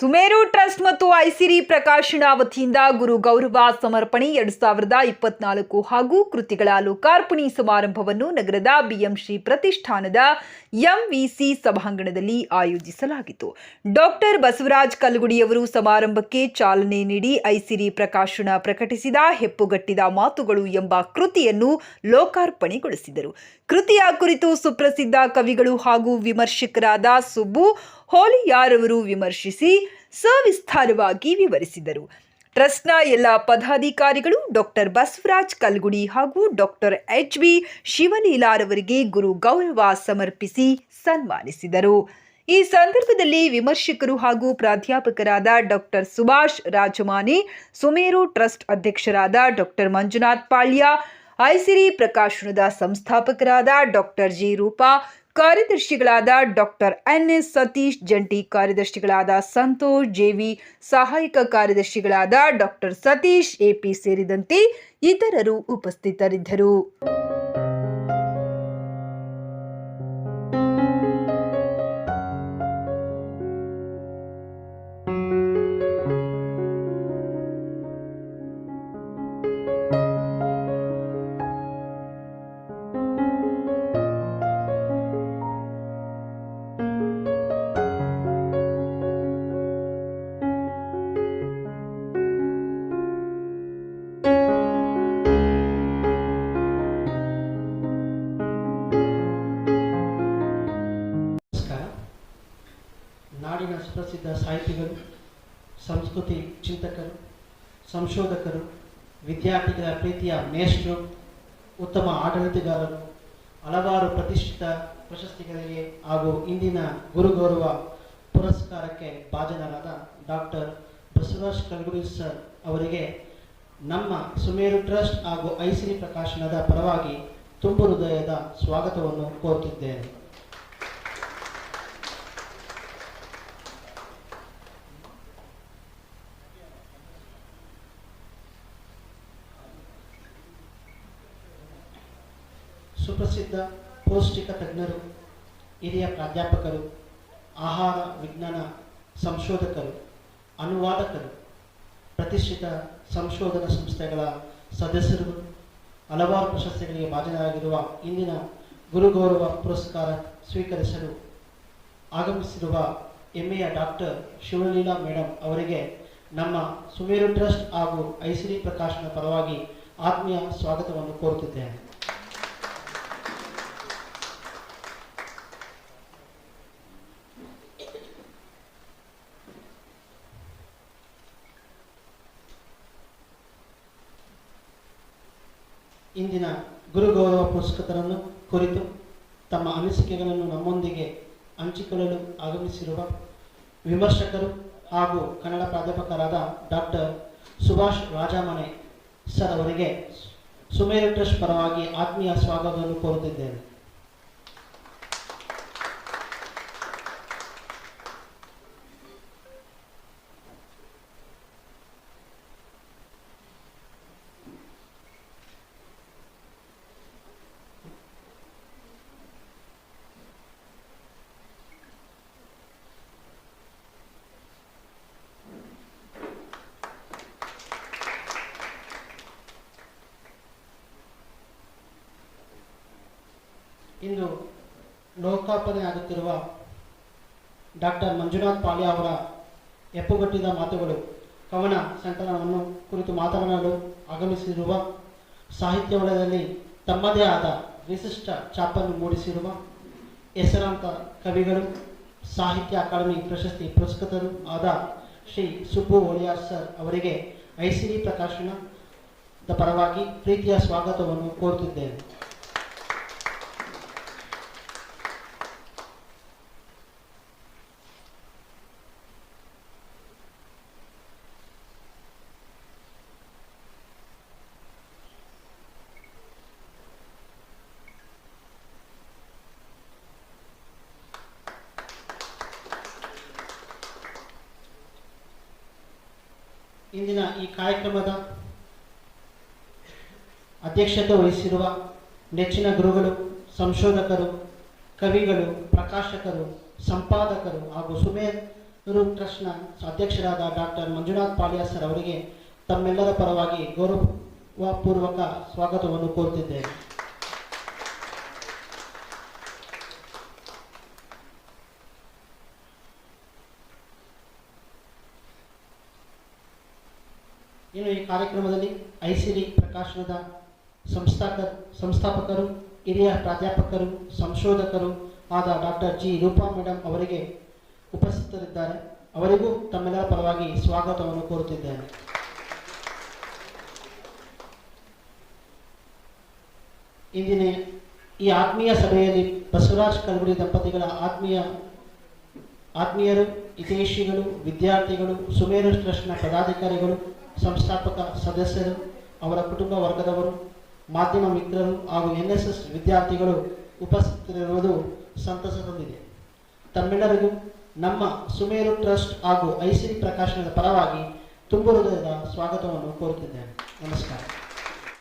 ಸುಮೇರು trust ಮತ್ತು ಐಸಿರಿ ಪ್ರಕಾಶನ ವತಿಯಿಂದ ಗುರು ಗೌರವ ಸಮರ್ಪಣೆ ಎರಡ್ ಸಾವಿರದ ಇಪ್ಪತ್ನಾಲ್ಕು ಹಾಗೂ ಕೃತಿಗಳ ಲೋಕಾರ್ಪಣೆ ಸಮಾರಂಭವನ್ನು ನಗರದ ಬಿಎಂಶ್ರೀ ಪ್ರತಿಷ್ಠಾನದ ಎಂವಿಸಿ ಸಭಾಂಗಣದಲ್ಲಿ ಆಯೋಜಿಸಲಾಗಿತ್ತು. ಡಾಕ್ಟರ್ ಬಸವರಾಜ್ ಕಲ್ಗುಡಿಯವರು ಸಮಾರಂಭಕ್ಕೆ ಚಾಲನೆ ನೀಡಿ ಐಸಿರಿ ಪ್ರಕಾಶನ ಪ್ರಕಟಿಸಿದ ಹೆಪ್ಪುಗಟ್ಟಿದ ಮಾತುಗಳು ಎಂಬ ಕೃತಿಯನ್ನು ಲೋಕಾರ್ಪಣೆಗೊಳಿಸಿದರು. ಕೃತಿಯ ಕುರಿತು ಸುಪ್ರಸಿದ್ಧ ಕವಿಗಳು ಹಾಗೂ ವಿಮರ್ಶಕರಾದ ಸುಬ್ಬು ಹೋಲಿಯಾರವರು ವಿಮರ್ಶಿಸಿ ಸವಿಸ್ತಾರವಾಗಿ ವಿವರಿಸಿದರು. ಟ್ರಸ್ಟ್ನ ಎಲ್ಲ ಪದಾಧಿಕಾರಿಗಳು ಡಾಕ್ಟರ್ ಬಸವರಾಜ್ ಕಲ್ಗುಡಿ ಹಾಗೂ ಡಾಕ್ಟರ್ ಎಚ್ ಬಿ ಶಿವಲೀಲಾರವರಿಗೆ ಗುರು ಗೌರವ ಸಮರ್ಪಿಸಿ ಸನ್ಮಾನಿಸಿದರು. ಈ ಸಂದರ್ಭದಲ್ಲಿ ವಿಮರ್ಶಕರು ಹಾಗೂ ಪ್ರಾಧ್ಯಾಪಕರಾದ ಡಾಕ್ಟರ್ ಸುಭಾಷ್ ರಾಜಮಾನಿ ಸುಮೇರು ಟ್ರಸ್ಟ್ ಅಧ್ಯಕ್ಷರಾದ ಡಾಕ್ಟರ್ ಮಂಜುನಾಥ್ ಪಾಳ್ಯ, ಐಸಿರಿ ಪ್ರಕಾಶನದ ಸಂಸ್ಥಾಪಕರಾದ ಡಾಕ್ಟರ್ ಜಿ ರೂಪಾ ಕಾರ್ಯದರ್ಶಿಗಳಾದ ಡಾಕ್ಟರ್ ಎನ್ ಎಸ್ ಸತೀಶ್, ಜಂಟಿ ಕಾರ್ಯದರ್ಶಿಗಳಾದ ಸಂತೋಷ್, ಜೆವಿ, ಸಹಾಯಕ ಕಾರ್ಯದರ್ಶಿಗಳಾದ ಡಾಕ್ಟರ್ ಸತೀಶ್, ಎಪಿ ಸೇರಿದಂತೆ ಇತರರು ಉಪಸ್ಥಿತರಿದ್ದರು. ನಾಡಿನ ಸುಪ್ರಸಿದ್ಧ ಸಾಹಿತಿಗಳು, ಸಂಸ್ಕೃತಿ ಚಿಂತಕರು, ಸಂಶೋಧಕರು, ವಿದ್ಯಾರ್ಥಿಗಳ ಪ್ರೀತಿಯ ಮೇಷ್ಟ್ರು, ಉತ್ತಮ ಆಡಳಿತಗಾರರು, ಹಲವಾರು ಪ್ರತಿಷ್ಠಿತ ಪ್ರಶಸ್ತಿಗಳಿಗೆ ಹಾಗೂ ಇಂದಿನ ಗುರುಗೌರವ ಪುರಸ್ಕಾರಕ್ಕೆ ಭಾಜನರಾದ ಡಾಕ್ಟರ್ ಬಸವರಾಜ್ ಕಲ್ಗುರು ಸರ್ ಅವರಿಗೆ ನಮ್ಮ ಸುಮೇರು ಟ್ರಸ್ಟ್ ಹಾಗೂ ಐಸಿರಿ ಪ್ರಕಾಶನದ ಪರವಾಗಿ ತುಂಬು ಹೃದಯದ ಸ್ವಾಗತವನ್ನು ಕೋರುತ್ತಿದ್ದೇನೆ. ಸುಪ್ರಸಿದ್ಧ ಪೌಷ್ಟಿಕ ತಜ್ಞರು, ಹಿರಿಯ ಪ್ರಾಧ್ಯಾಪಕರು, ಆಹಾರ ವಿಜ್ಞಾನ ಸಂಶೋಧಕರು, ಅನುವಾದಕರು, ಪ್ರತಿಷ್ಠಿತ ಸಂಶೋಧನಾ ಸಂಸ್ಥೆಗಳ ಸದಸ್ಯರು, ಹಲವಾರು ಪ್ರಶಸ್ತಿಗಳಿಗೆ ಭಾಜನರಾಗಿರುವ ಇಂದಿನ ಗುರುಗೌರವ ಪುರಸ್ಕಾರ ಸ್ವೀಕರಿಸಲು ಆಗಮಿಸಿರುವ ಹೆಮ್ಮೆಯ ಡಾಕ್ಟರ್ ಶಿವಲೀಲಾ ಮೇಡಮ್ ಅವರಿಗೆ ನಮ್ಮ ಸುಮೇರು ಟ್ರಸ್ಟ್ ಹಾಗೂ ಐಸಿರಿ ಪ್ರಕಾಶನ ಪರವಾಗಿ ಆತ್ಮೀಯ ಸ್ವಾಗತವನ್ನು ಕೋರುತ್ತಿದ್ದೇನೆ. ಇಂದಿನ ಗುರುಗೌರವ ಪುರಸ್ಕೃತರನ್ನು ಕುರಿತು ತಮ್ಮ ಅನಿಸಿಕೆಗಳನ್ನು ನಮ್ಮೊಂದಿಗೆ ಹಂಚಿಕೊಳ್ಳಲು ಆಗಮಿಸಿರುವ ವಿಮರ್ಶಕರು ಹಾಗೂ ಕನ್ನಡ ಪ್ರಾಧ್ಯಾಪಕರಾದ ಡಾಕ್ಟರ್ ಸುಭಾಷ್ ರಾಜಾಮನೆ ಸರ್ ಅವರಿಗೆ ಸುಮೇರು ಟ್ರಸ್ಟ್ ಪರವಾಗಿ ಆತ್ಮೀಯ ಸ್ವಾಗತವನ್ನು ಕೋರುತ್ತಿದ್ದೇನೆ. ಇಂದು ಲೋಕಾರ್ಪಣೆ ಆಗುತ್ತಿರುವ ಡಾಕ್ಟರ್ ಮಂಜುನಾಥ್ ಪಾಳ್ಯ ಅವರ ಎಪ್ಪುಗಟ್ಟಿದ ಮಾತುಗಳು, ಕವನ ಸಂಕಲನವನ್ನು ಕುರಿತು ಮಾತನಾಡಲು ಆಗಮಿಸಿರುವ ಸಾಹಿತ್ಯ ವಲಯದಲ್ಲಿ ತಮ್ಮದೇ ಆದ ವಿಶಿಷ್ಟ ಛಾಪನ್ನು ಮೂಡಿಸಿರುವ ಹೆಸರಾಂತ ಕವಿಗಳು, ಸಾಹಿತ್ಯ ಅಕಾಡೆಮಿ ಪ್ರಶಸ್ತಿ ಪುರಸ್ಕೃತರು ಆದ ಶ್ರೀ ಸುಬ್ಬು ಒಳಿಯಾರ್ ಸರ್ ಅವರಿಗೆ ಐಸಿರಿ ಪ್ರಕಾಶನದ ಪರವಾಗಿ ಪ್ರೀತಿಯ ಸ್ವಾಗತವನ್ನು ಕೋರುತ್ತಿದ್ದೇನೆ. ಇಂದಿನ ಈ ಕಾರ್ಯಕ್ರಮದ ಅಧ್ಯಕ್ಷತೆ ವಹಿಸಿರುವ ನೆಚ್ಚಿನ ಗುರುಗಳು, ಸಂಶೋಧಕರು, ಕವಿಗಳು, ಪ್ರಕಾಶಕರು, ಸಂಪಾದಕರು ಹಾಗೂ ಸುಮೇರು ಟ್ರಸ್ಟ್ನ ಅಧ್ಯಕ್ಷರಾದ ಡಾಕ್ಟರ್ ಮಂಜುನಾಥ್ ಪಾಳ್ಯ ಸರ್ ಅವರಿಗೆ ತಮ್ಮೆಲ್ಲರ ಪರವಾಗಿ ಗೌರವಪೂರ್ವಕ ಸ್ವಾಗತವನ್ನು ಕೋರುತ್ತಿದ್ದೇನೆ ಇನ್ನು ಈ ಕಾರ್ಯಕ್ರಮದಲ್ಲಿ ಐಸಿರಿ ಪ್ರಕಾಶನದ ಸಂಸ್ಥಾಕ ಸಂಸ್ಥಾಪಕರು, ಹಿರಿಯ ಪ್ರಾಧ್ಯಾಪಕರು, ಸಂಶೋಧಕರು ಆದ ಡಾಕ್ಟರ್ ಜಿ ರೂಪಾ ಮೇಡಮ್ ಅವರಿಗೆ ಉಪಸ್ಥಿತರಿದ್ದಾರೆ. ಅವರಿಗೂ ತಮ್ಮೆಲ್ಲರ ಪರವಾಗಿ ಸ್ವಾಗತವನ್ನು ಕೋರುತ್ತಿದ್ದೇನೆ. ಇಂದಿನ ಈ ಆತ್ಮೀಯ ಸಭೆಯಲ್ಲಿ ಬಸವರಾಜ್ ಕಲ್ಗುಡಿ ದಂಪತಿಗಳ ಆತ್ಮೀಯ, ಆತ್ಮೀಯರು, ಹಿತೈಷಿಗಳು, ವಿದ್ಯಾರ್ಥಿಗಳು, ಸುಮೇರು ಟ್ರಸ್ಟ್ನ ಪದಾಧಿಕಾರಿಗಳು ಸಂಸ್ಥಾಪಕ ಸದಸ್ಯರು, ಅವರ ಕುಟುಂಬ ವರ್ಗದವರು, ಮಾಧ್ಯಮ ಮಿತ್ರರು ಹಾಗೂ ಎನ್ ವಿದ್ಯಾರ್ಥಿಗಳು ಉಪಸ್ಥಿತರಿರುವುದು ಸಂತಸ ತಂದಿದೆ. ತಮ್ಮೆಲ್ಲರಿಗೂ ನಮ್ಮ ಸುಮೇರು ಟ್ರಸ್ಟ್ ಹಾಗೂ ಐಸಿರಿ ಪ್ರಕಾಶನದ ಪರವಾಗಿ ತುಂಬು ಹೃದಯದ ಸ್ವಾಗತವನ್ನು ಕೋರುತ್ತಿದ್ದೇನೆ. ನಮಸ್ಕಾರ.